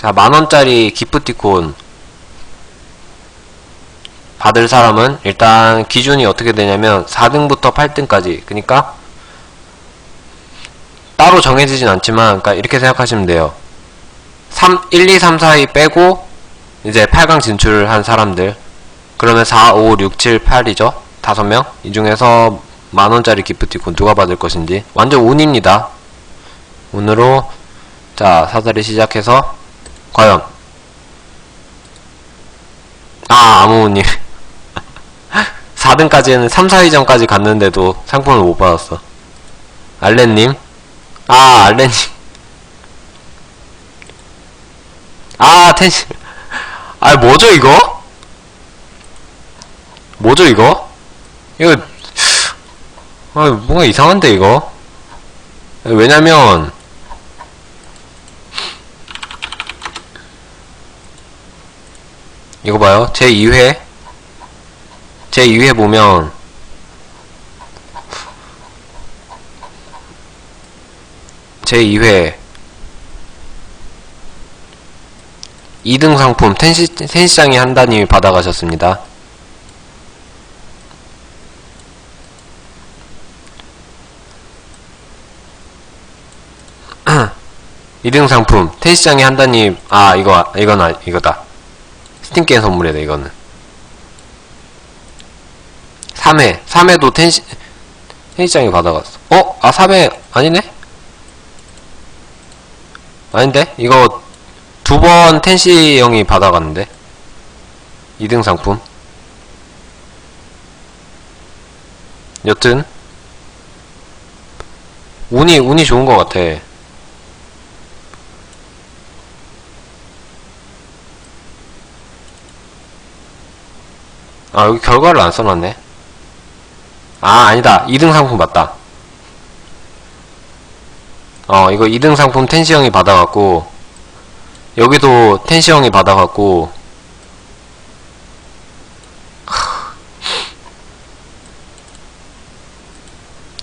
자, 만원짜리 기프티콘 받을 사람은 일단 기준이 어떻게 되냐면 4등부터 8등까지. 그니까 따로 정해지진 않지만, 그니까 이렇게 생각하시면 돼요. 3, 1, 2, 3, 4, 2 빼고, 이제 8강 진출한 사람들. 그러면 4, 5, 6, 7, 8이죠? 5명? 이 중에서 만원짜리 기프티콘 누가 받을 것인지. 완전 운입니다. 운으로, 자, 사다리 시작해서, 과연. 아, 아무님. 4등까지는 3, 4위전까지 갔는데도 상품을 못 받았어. 알렌님. 아, 알렌님. 아, 텐시. 아, 뭐죠, 이거? 뭐죠, 이거? 이거, 아, 뭔가 이상한데, 이거? 왜냐면, 이거 봐요. 제 2회. 제 2회 보면, 제 2회 2등 상품 텐시, 텐시장이 한다님이 받아가셨습니다. 이등 상품 텐시장이 한다님 아 이거 이건 아 이거다 스팀 게임 선물이다 이거는. 3회. 3회도 텐시 텐시장이 받아갔어. 어? 아 3회 아니네? 아닌데? 이거 두 번 텐시 형이 받아갔는데? 2등 상품? 여튼. 운이 운이 좋은 것 같아 아 여기 결과를 안 써놨네. 아 아니다. 2등 상품 맞다. 어 이거 2등 상품 텐시 형이 받아갔고 여기도 텐시 형이 받아갔고 하.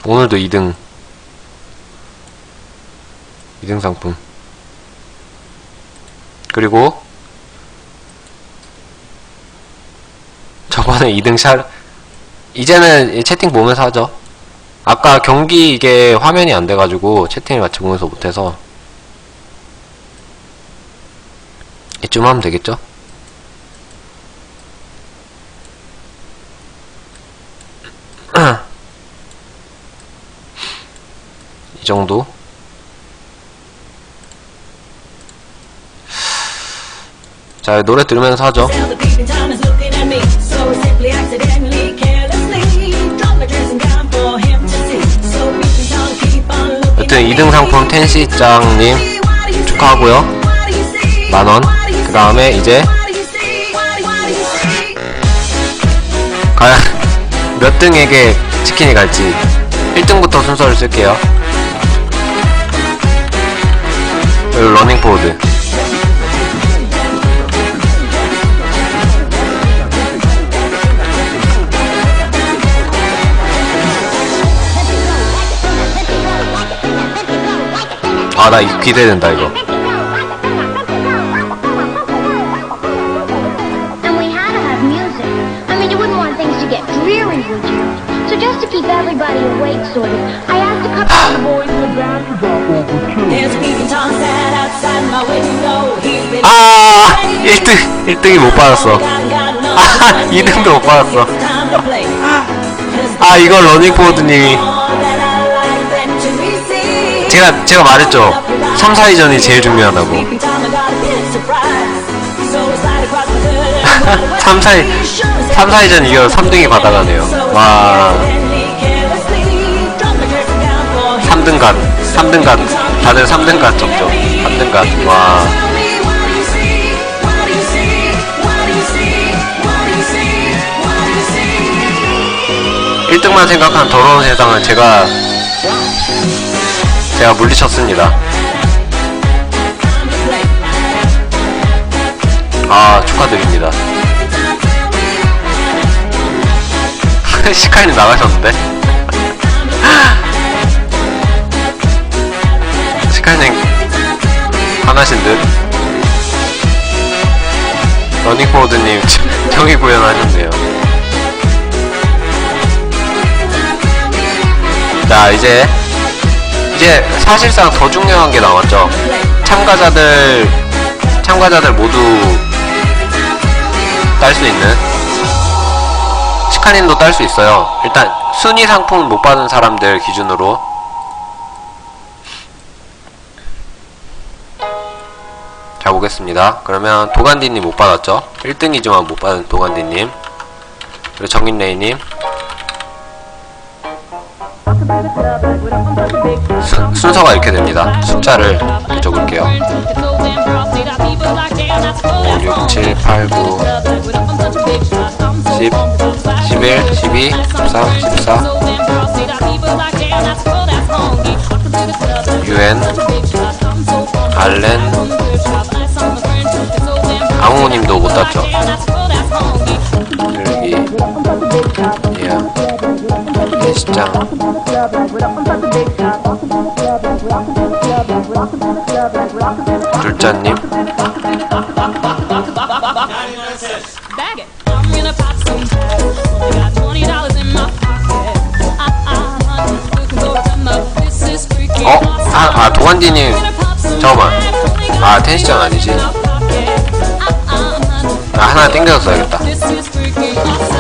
오늘도 2등. 2등 상품. 그리고 저번에 2등 샷 이제는 이 채팅 보면서 하죠 아까 경기 이게 화면이 안 돼가지고 채팅을 같이 보면서 못해서 이쯤 하면 되겠죠? 이 정도? 자, 노래 들으면서 하죠. Tell the peeping Tom is looking at me. So simply, accidentally, carelessly, drop my dressing gown for him to see. So peeping Tom, keep on looking 여튼 at me. 2등 상품 see? 축하하고요. 만원. 그 다음에 이제? 과연 몇 등에게 치킨이 갈지 1등부터 순서를 쓸게요. 그리고 러닝포드. 아, 나 이거 기대된다, 이거. And we had to have music. I mean, you wouldn't want things to get dreary, would you? So just to keep everybody awake, sort of, I asked a couple of the boys in the band to drop over too. There's a peeping Tom sat outside my window. He's been 아! 1등! 1등이 못 받았어. 아, 2등도 못 받았어. 아, 이거 러닝포드님이. 제가, 제가 말했죠. 3, 4위전이 제일 중요하다고. 3, 4위, 3, 4위전 이겨 3등이 받아가네요. 와, 3등 갓, 3등 갓. 다들 3등 갓 점점. 3등 갓. 와. 1등만 생각한 더러운 세상을 제가 제가 물리쳤습니다. 아 축하드립니다. 시카이님 나가셨는데? 시카이님 화나신 듯? 러닝포드님 정의 구현하셨네요. 자 이제 이제 사실상 더 중요한 게 남았죠. 참가자들 참가자들 모두 딸 수 있는 치카님도 딸 수 있어요. 일단 순위 상품 못 받은 사람들 기준으로 자 보겠습니다. 그러면 도간디님 못 받았죠? 1등이지만 못 받은 도간디님 그리고 정인레이님 순, 순서가 이렇게 됩니다. 숫자를 적을게요. 5, 6, 7, 8, 9, 10, 11, 12, 13, 14, UN, 알렌, 아무님도 못 땄죠. 여기, 예, 시장, Ah ah, freaking 어? 아, 아 some 잠깐만. 아 텐시장 아니지? Ah ah, 아 하나 땡겨서 써야겠다.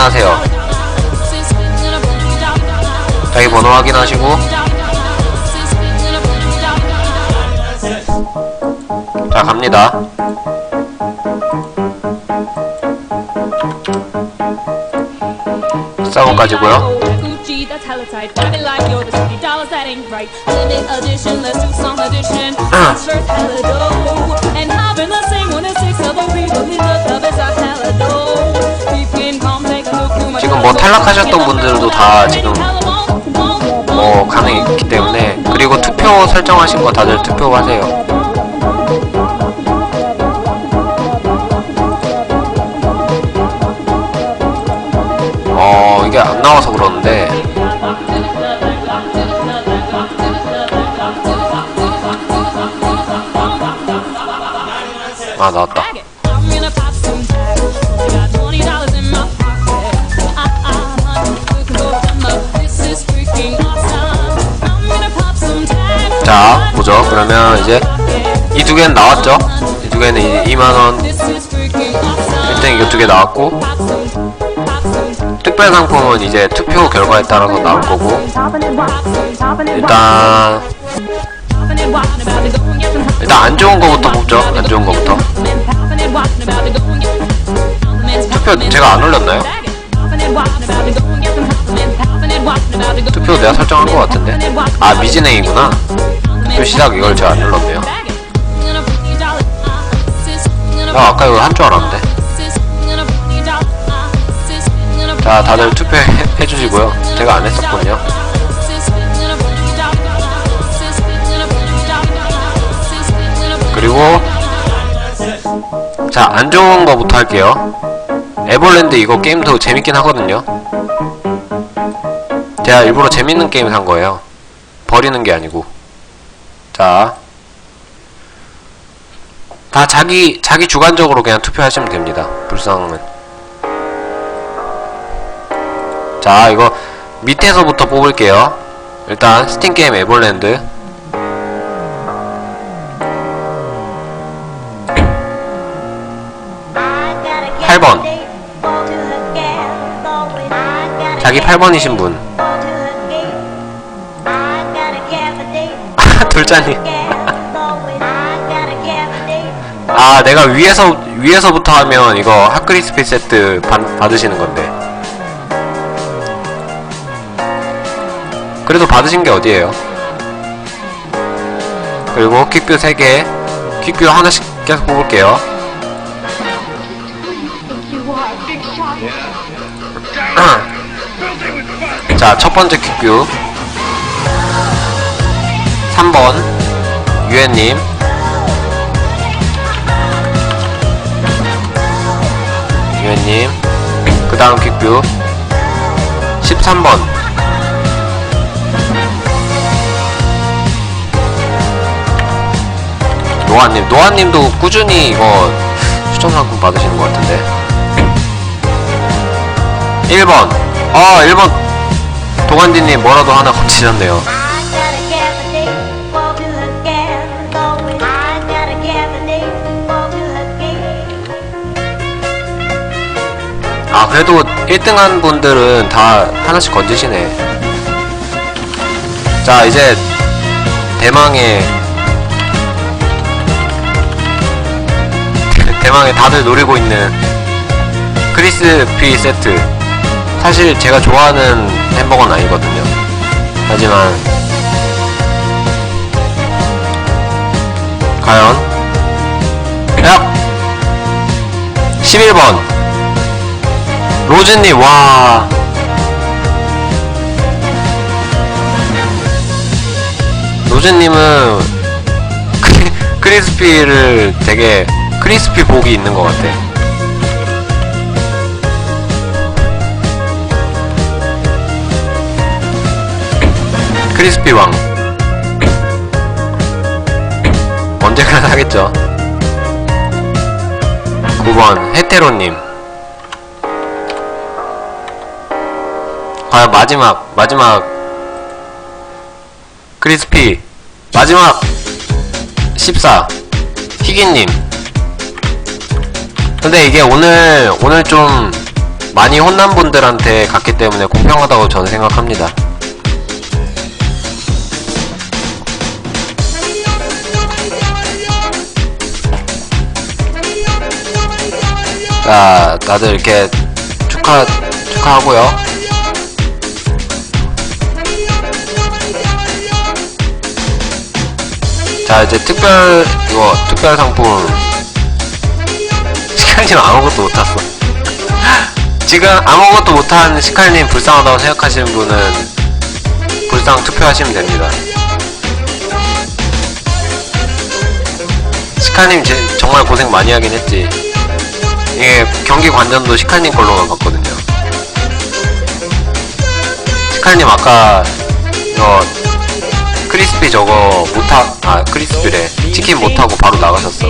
확인하세요. 자기 번호 확인하시고 자 갑니다. 싸움까지고요. Grab it like you're the city dollars, that ain't right. Limit edition, let's do some edition. Shirts hella dope. And having the same one as six other people in the dope. You can come take a look through my 지금 뭐 탈락하셨던 분들도 다 지금 뭐 가능했기 때문에 그리고 투표 설정하신 거 다들 투표하세요. 어 이게 안 나와서 그러는데 some tags. 자 보죠. 그러면 이제 이 두 개는 나왔죠. 이 두 개는 이제 2만 원. This is freaking awesome. 일단 이거 두 개 나왔고 특별 상품은 이제 투표 결과에 따라서 나올 거고. 일단 일단 안 좋은 거부터 뽑죠. 안 좋은 거부터. 투표 제가 안 올렸나요? 투표 내가 설정한 거 같은데. 아 미진행이구나. 투표 시작 이걸 제가 안 눌렀네요. 나 아까 이거 한 줄 알았는데. 자 다들 투표해 해주시고요. 제가 안 했었군요. 그리고 자 안 좋은 거부터 할게요. 에버랜드 이거 게임도 재밌긴 하거든요. 제가 일부러 재밌는 게임 산 거예요. 버리는 게 아니고. 자. 다 자기, 자기 주관적으로 그냥 투표하시면 됩니다. 불쌍은. 자, 이거 밑에서부터 뽑을게요. 일단, 스팀게임 에버랜드. 팔번 자기 8번이신 분. 돌자님. 아, 내가 위에서, 위에서부터 하면 이거 핫크리스피 세트 받, 받으시는 건데. 그래도 받으신 게 어디에요? 그리고 퀵뷰 3개, 퀵뷰 하나씩 계속 뽑을게요. 자, 첫 번째 퀵뷰. 3번, 유엔님. 유엔님. 그 다음 퀵뷰. 13번. 노아님. 노아님도 꾸준히 이거 추천 상품 받으시는 것 같은데. 1번. 아, 1번. 동안디님 뭐라도 하나 거치셨네요. 아 그래도 1등 한 분들은 다 하나씩 건지시네 자 이제 대망의 대망의 다들 노리고 있는 크리스피 세트 사실 제가 좋아하는 햄버거는 아니거든요. 하지만 과연? 야! 11번. 로즈님 와. 로즈님은 크리- 크리스피를 되게 크리스피 복이 있는 것 같아 크리스피 왕. 언제까지 하겠죠. 9번 헤테로님. 과연 마지막 마지막 크리스피 마지막 14 희기님. 근데 이게 오늘 오늘 좀 많이 혼난 분들한테 갔기 때문에 공평하다고 저는 생각합니다 자 다들 이렇게 축하 축하하고요. 자 이제 특별 이거 특별 상품 시칼님 아무것도 못 탔어 지금 아무것도 못한 시칼님 불쌍하다고 생각하시는 분은 불쌍 투표하시면 됩니다. 시칼님 제- 정말 고생 많이 하긴 했지 이게 경기 관전도 시칼님 걸로만 봤거든요. 시칼님 아까 이거 크리스피 저거 못하 아 크리스피래. 치킨 못하고 바로 나가셨어.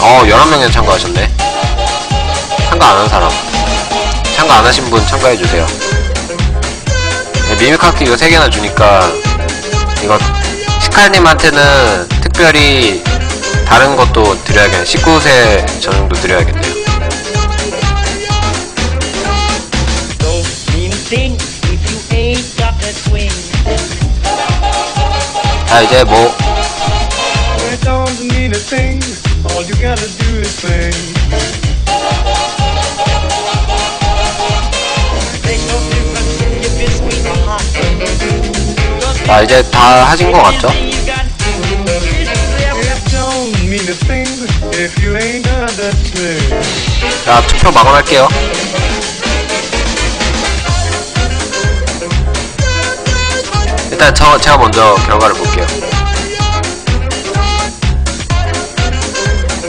어 11명이 참가하셨네. 참가 안한 사람. 참가 안 하신 분 참가해주세요. 네, 미미카키 이거 3개나 주니까 이거 시칼님한테는 특별히 다른 것도 드려야겠네 19세 전용도 드려야겠네요. 자 이제 뭐 it don't mean a thing. All you gotta do is sing. 자 이제 다 하신 것 같죠? 자 투표 마감할게요 일단 저 제가 먼저 결과를 볼게요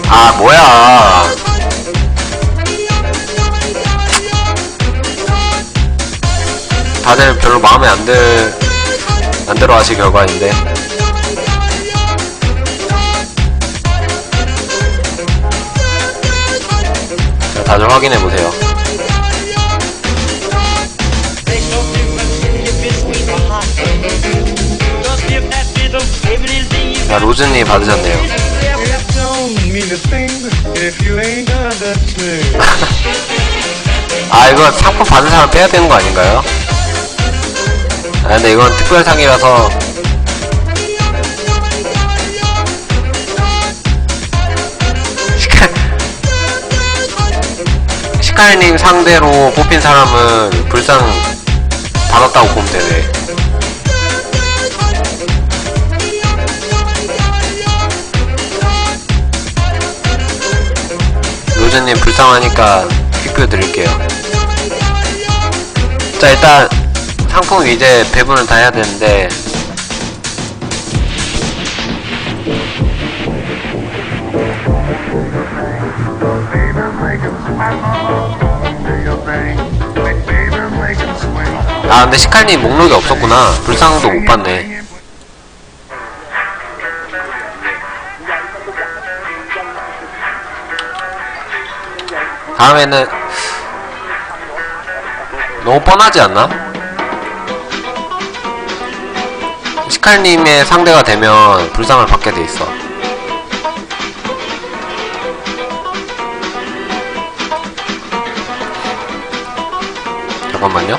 아 뭐야 다들 별로 마음에 안들 안 들어 하실 결과인데 자 다들 확인해 보세요 make no difference if it's sweet or hot. Just give that little baby little thing you 자 로즈님 받으셨네요. 아 이거 상품 받은 사람 빼야 되는 거 아닌가요? 아 근데 이건 특별상이라서 시칼님 상대로 뽑힌 사람은 불상 받았다고 보면 되네 로즈님 불쌍하니까 퀵뷰 드릴게요. 자, 일단 상품 이제 배분을 다 해야 되는데. 아 근데 시칼님 목록이 없었구나. 불상도 못 봤네. 다음에는 너무 뻔하지 않나? 시칼님의 상대가 되면 불상을 받게 돼 있어 잠깐만요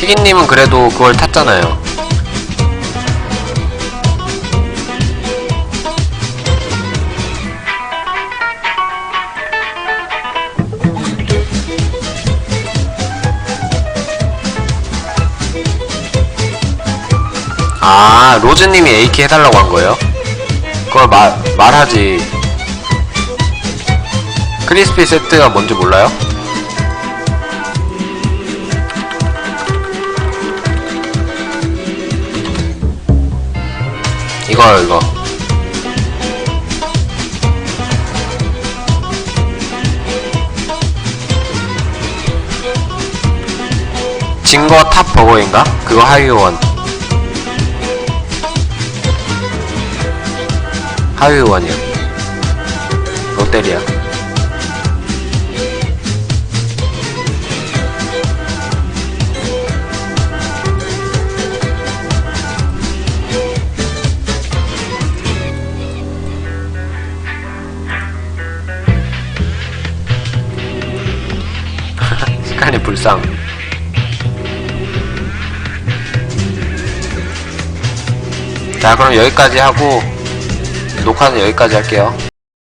희기님은 그래도 그걸 탔잖아요. 아, 로즈님이 AK 해달라고 한 거예요? 그걸 말, 말하지. 크리스피 세트가 뭔지 몰라요? 이거요, 이거. 진거 탑 버거인가? 그거 하위원. 하위원이요. 롯데리아. 시간이 불쌍. 자, 그럼 여기까지 하고, 녹화는 여기까지 할게요.